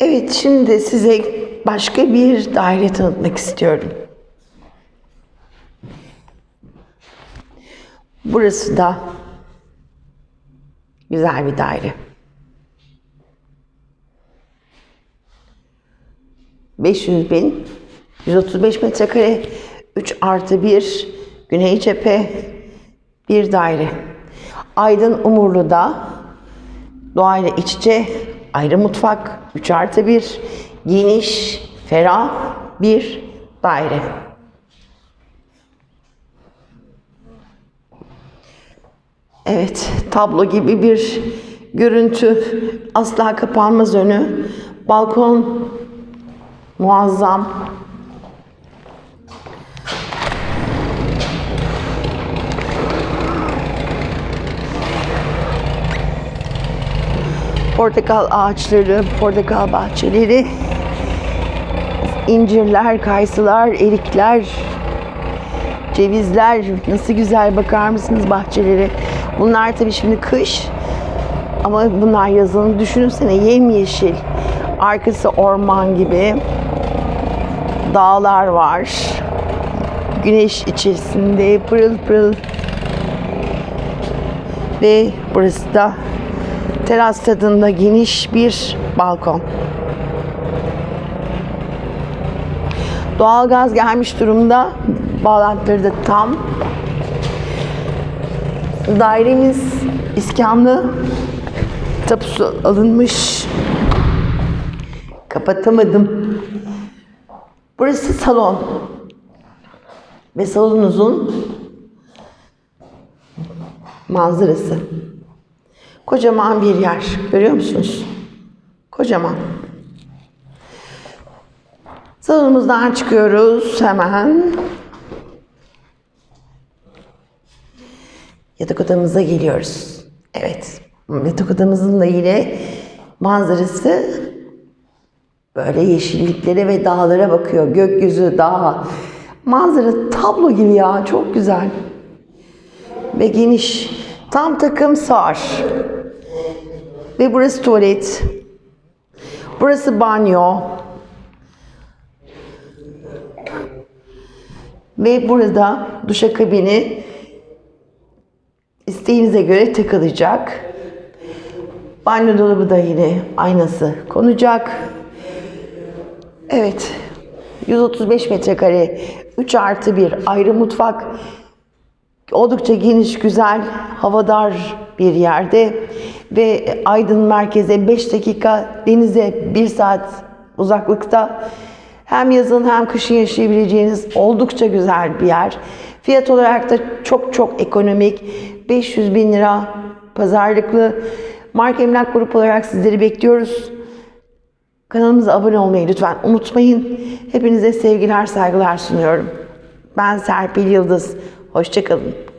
Evet, şimdi size başka bir daire tanıtmak istiyorum. Burası da güzel bir daire. 500 bin, 135 metrekare, 3 artı 1, güney cephe, bir daire. Aydın Umurlu'da doğayla iç içe, ayrı mutfak, 3 artı 1, geniş, ferah bir daire. Evet, tablo gibi bir görüntü. Asla kapanmaz önü. Balkon muazzam. Portakal ağaçları, portakal bahçeleri, incirler, kayısılar, erikler, cevizler nasıl güzel bakar mısınız bahçeleri? Bunlar tabii şimdi kış ama bunlar yazın. Düşünsene yemyeşil. Arkası orman gibi. Dağlar var. Güneş içerisinde pırıl pırıl. Ve burası da teras tadında geniş bir balkon. Doğalgaz gelmiş durumda. Bağlantıları da tam. Dairemiz iskamlı. Tapusu alınmış. Kapatamadım. Burası salon. Ve salonunuzun manzarası. Kocaman bir yer. Görüyor musunuz? Kocaman. Salonumuzdan çıkıyoruz hemen. Yatak odamıza geliyoruz. Evet. Yatak odamızın da yine manzarası böyle yeşilliklere ve dağlara bakıyor. Gökyüzü, dağ. Manzara tablo gibi ya. Çok güzel. Ve geniş. Tam takım sar. Ve burası tuvalet. Burası banyo. Ve burada duşakabini isteğinize göre takılacak. Banyo dolabı da yine aynası konacak. Evet. 135 metrekare, 3 artı 1 ayrı mutfak. Oldukça geniş, güzel, havadar bir yerde. Ve Aydın merkeze 5 dakika, denize 1 saat uzaklıkta. Hem yazın hem kışın yaşayabileceğiniz oldukça güzel bir yer. Fiyat olarak da çok çok ekonomik. 500 bin lira pazarlıklı. Marka Emlak Grup olarak sizleri bekliyoruz. Kanalımıza abone olmayı lütfen unutmayın. Hepinize sevgiler, saygılar sunuyorum. Ben Serpil Yıldız. Hoşçakalın.